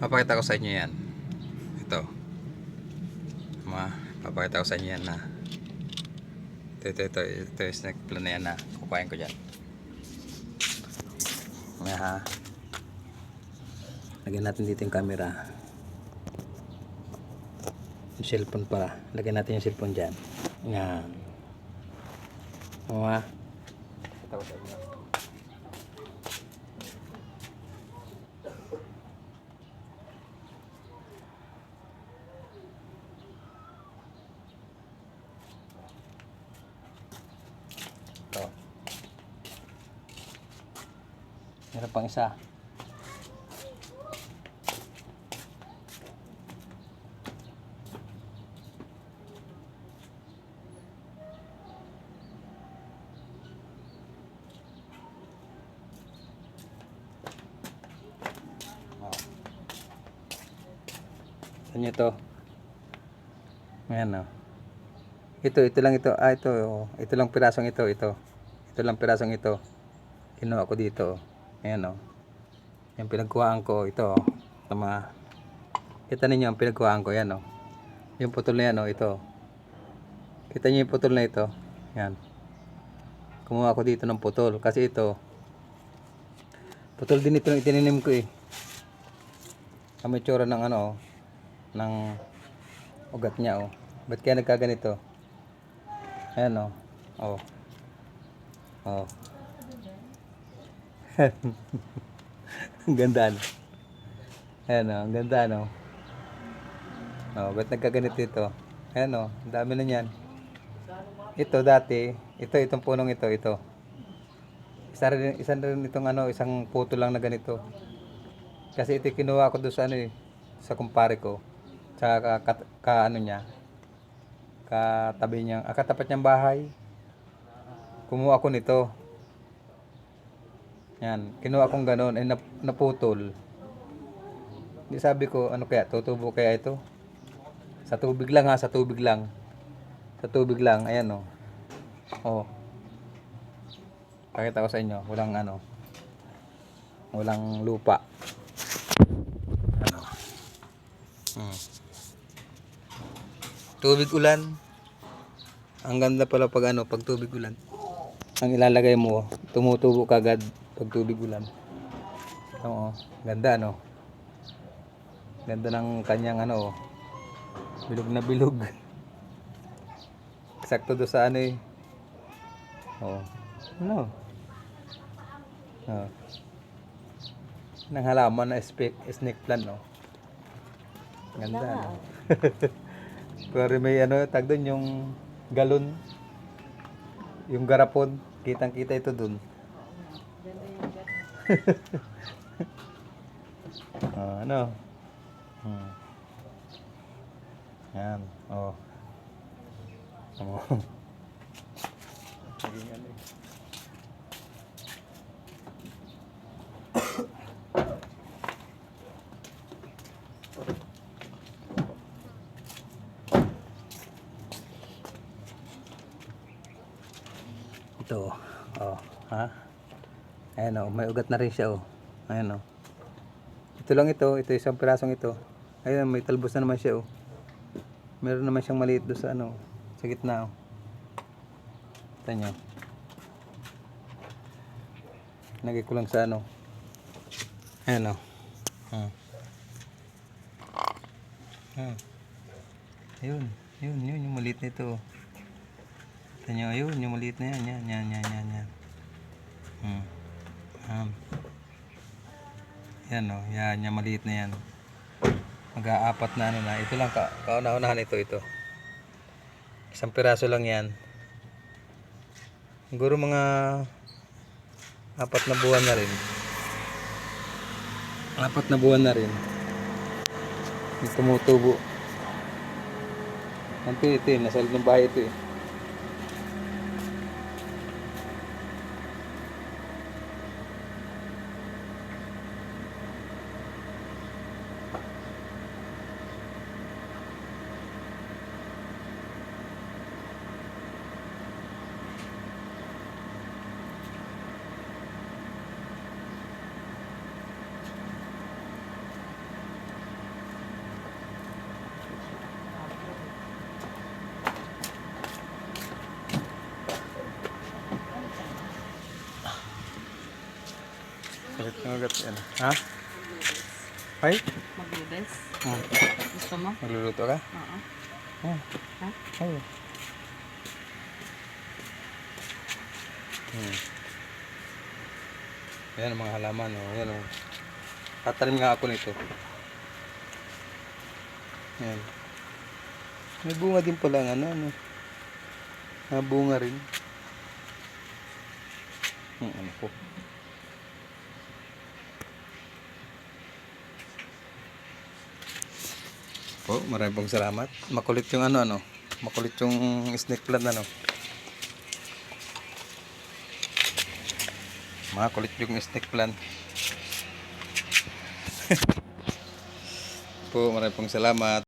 Papakita ko sa inyo yan. Ito. Ma, papakita ko sa inyo yan na. Ito, ito, ito. Ito yung snake plant na yan na. Kukuhain ko dyan. May ha. Lagyan natin dito yung camera. Yung cellphone pala. Lagyan natin yung cellphone dyan. Yan. Mga. Ito ko sa inyo. Meron pang isa. Oh. Saan nyo to? Ayan o. Ito, ito lang ito. Ah, ito. oh. Ito lang pirasong ito. Ito. Ito lang pirasong ito. Kinuha ko dito. oh. Ayan o. Yung pinagkuhaan ko. Ito. oh. Tama. Kita ninyo ang pinagkuhaan ko. Yan o. Yung putol na yan o. Ito. Kita niyo yung putol na ito. Yan. Kumuha ko dito ng putol. Kasi ito. Putol din ito yung itininim ko eh. Ang may tsura ng ano oh. Ng ugat niya oh. Ba't kaya nagkaganito? Ayan oh. Oh. Oh. ang ganda no? Ayan oh. Ang ganda no? Oh, ba't nagkaganito ito? Ayan oh. Ang dami na niyan. Ito dati. Ito, itong punong ito. Ito. Isa rin, isa rin itong ano, isang puto lang na ganito. Kasi ito kinuha ko doon sa ano eh, sa kumpare ko. Sa ka, ka, ka- ano niya, katabi niya, ah, katapat niyang bahay. Kumuha ko nito. Yan, kinuha kong ganun, eh nap, naputol. Di sabi ko, ano kaya, tutubo kaya ito? Sa tubig lang ha, sa tubig lang. Sa tubig lang, ayan oh. Oh. Pakita ko sa inyo, walang ano, walang lupa. Ano? Hmm. Tubig ulan. Ang ganda pala pag ano, pag tubig ulan. Ang ilalagay mo, tumutubo kagad pag tubig ulan. Oo, ganda ano. Ganda ng kanyang ano, bilog na bilog. Sakto do sa ano eh. Oh. Ano? Oh. Nang halaman na snake plant, no? Ganda, no? Pero may ano, tag doon yung galon. Yung garapon. Kitang kita ito doon. Oh, ano? Hmm. Yan. Oh. Oh. Ito, oh, ha? Ayan oh, may ugat na rin siya oh. Ayan oh. Ito lang ito, ito isang pirasong ito. Ayan, may talbos na naman siya oh. Meron naman siyang maliit doon sa ano, sa gitna oh. Ito nyo. Lagay ko lang sa ano. Ayan oh. Hmm. Hmm. Ayun, yun, yun, yung maliit na ito oh. Ito nyo, ayun, yung maliit na yan, yan, yan, yan, yan, yan. Hmm. Um. Yan o, yan, yung maliit na yan. Mag-aapat na ano na. Ito lang, ka kauna-unahan ito, ito. Isang piraso lang yan. Siguro mga apat na buwan na rin. Apat na buwan na rin. May tumutubo. Ito, ito eh, nasa ng bahay ito eh. Magat yan. Ha? Ay? Maglubes. Hmm. Gusto mo? Magluluto ka? Oo. Oh. Ha? Ay. Hmm. Yan ang mga halaman. Oh. Yan oh. Tatanim nga ako nito. Yan. May bunga din pala ng ano. ano. May bunga rin. Hmm, ano po. Po, maraming pong salamat. Makulit yung ano ano. Makulit yung snake plant ano. Makulit yung snake plant. po, maraming pong salamat.